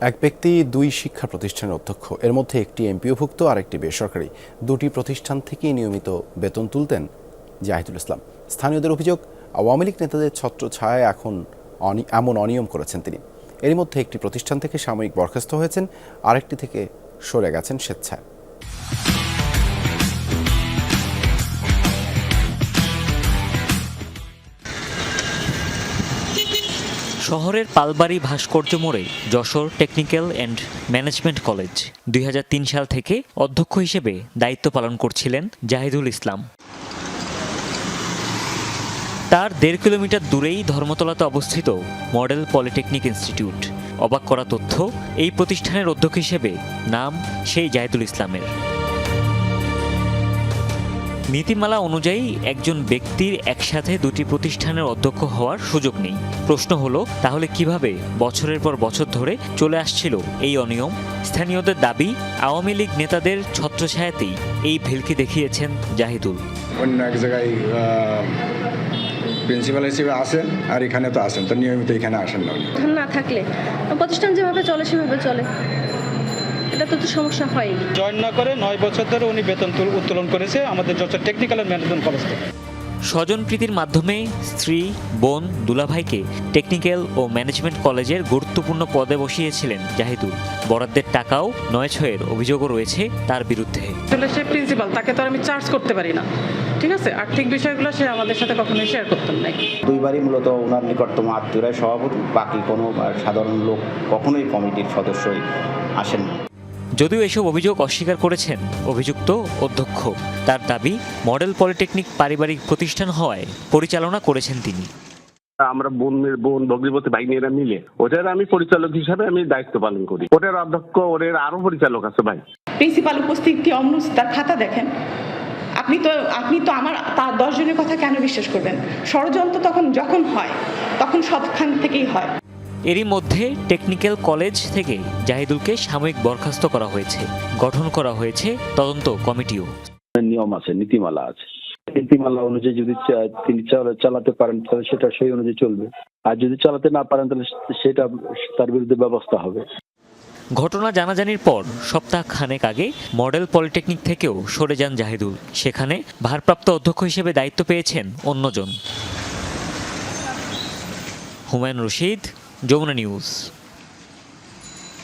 এক ব্যক্তি দুই শিক্ষা প্রতিষ্ঠানের অধ্যক্ষ। এর মধ্যে একটি এমপিওভুক্ত আর একটি বেসরকারি। দুটি প্রতিষ্ঠান থেকেই নিয়মিত বেতন তুলতেন জাহিদুল ইসলাম। স্থানীয়দের অভিযোগ, আওয়ামী লীগ নেতাদের ছত্র ছায় এখন এমন অনিয়ম করেছেন তিনি। এর মধ্যে একটি প্রতিষ্ঠান থেকে সাময়িক বরখাস্ত হয়েছেন, আরেকটি থেকে সরে গেছেন স্বেচ্ছায়। শহরের পালবাড়ি ভাস্কর্য মোড়ে Jessore technical and management college দুই হাজার তিন সাল থেকে অধ্যক্ষ হিসেবে দায়িত্ব পালন করছিলেন জাহিদুল ইসলাম। তার দেড় কিলোমিটার দূরেই ধর্মতলাতে অবস্থিত মডেল পলিটেকনিক ইনস্টিটিউট। অবাক করা তথ্য, এই প্রতিষ্ঠানের অধ্যক্ষ হিসেবে নাম সেই জাহিদুল ইসলামের। নীতিমালা অনুযায়ী একজন ব্যক্তির একসাথে দুটি প্রতিষ্ঠানের অধ্যক্ষ হওয়ার সুযোগ নেই। প্রশ্ন হলো তাহলে কীভাবে বছরের পর বছর ধরে চলে আসছিল এই অনিয়ম? স্থানীয়দের দাবি আওয়ামী লীগ নেতাদের ছত্রছায়াতেই এই ভেলকি দেখিয়েছেন জাহিদুল। অন্য এক জায়গায় প্রিন্সিপাল হিসেবে আসেন আর এখানে তো আসেন তো নিয়মিত এখানে আসেন না না থাকলে। প্রতিষ্ঠান যেভাবে চলে সেভাবে চলে। এটা তো তো সমস্যা হয়ই। জয়েন না করে নয় বছর ধরে উনি বেতন তুল- উত্তোলন করেছে আমাদের Jessore technical and management college থেকে। স্বজন প্রীতির মাধ্যমে স্ত্রী বোন দুলাভাইকে টেকনিক্যাল ও ম্যানেজমেন্ট কলেজের গুরুত্বপূর্ণ পদে বসিয়েছিলেন জাহিদুল। বরাদ্দের টাকাও নয় ছয়ের অভিযোগও রয়েছে তার বিরুদ্ধে। আসলে সে প্রিন্সিপাল তাকে তো আর আমি চার্জ করতে পারি না। ঠিক আছে? আর্থিক বিষয়গুলো সে আমাদের সাথে কখনোই শেয়ার করতেন নাই দুইবারই মূলত ওনার নিকটতম আত্মীয়রাই সভাপতি বাকি কোনো সাধারণ লোক কখনোই কমিটির সদস্যই আসেন না। যদিও এসব অভিযোগ অস্বীকার করেছেন অভিযুক্ত অধ্যক্ষ। তার দাবি মডেল পলিটেকনিক পারিবারিক প্রতিষ্ঠান হওয়ায় পরিচালনা করেছেন তিনি। আমরা বোন বোন ভগ্নিপতি ভাইনেরা মিলে ওটার আমি পরিচালক হিসাবে আমি দায়িত্ব পালন করি। ওটার অধ্যক্ষ ওদের আরও পরিচালক আছে ভাই। প্রিন্সিপাল উপস্থিতি অমনুস তার খাতা দেখেন। আপনি তো আপনি তো আমার তার দশজনের কথা কেন বিশ্বাস করবেন? ষড়যন্ত্র তখন যখন হয় তখন সবখান থেকেই হয়। এরই মধ্যে টেকনিক্যাল কলেজ থেকে জাহিদুলকে সাময়িক বরখাস্ত করা হয়েছে গঠন করা হয়েছে তদন্ত কমিটিও। নিয়ম আছে নীতিমালা আছে। নীতিমালা অনুযায়ী যদি তিনি চালা- চালাতে পারেন তাহলে সেটা সেই অনুযায়ী চলবে। আর যদি চালাতে না পারেন তাহলে সেটা তার বিরুদ্ধে ব্যবস্থা হবে। ঘটনা জানাজানির পর সপ্তাহ খানেক আগে মডেল পলিটেকনিক থেকেও সরে যান জাহিদুল। সেখানে ভারপ্রাপ্ত অধ্যক্ষ হিসেবে দায়িত্ব পেয়েছেন অন্যজন। হুমায়ুন রশিদ যমুনা নিউজ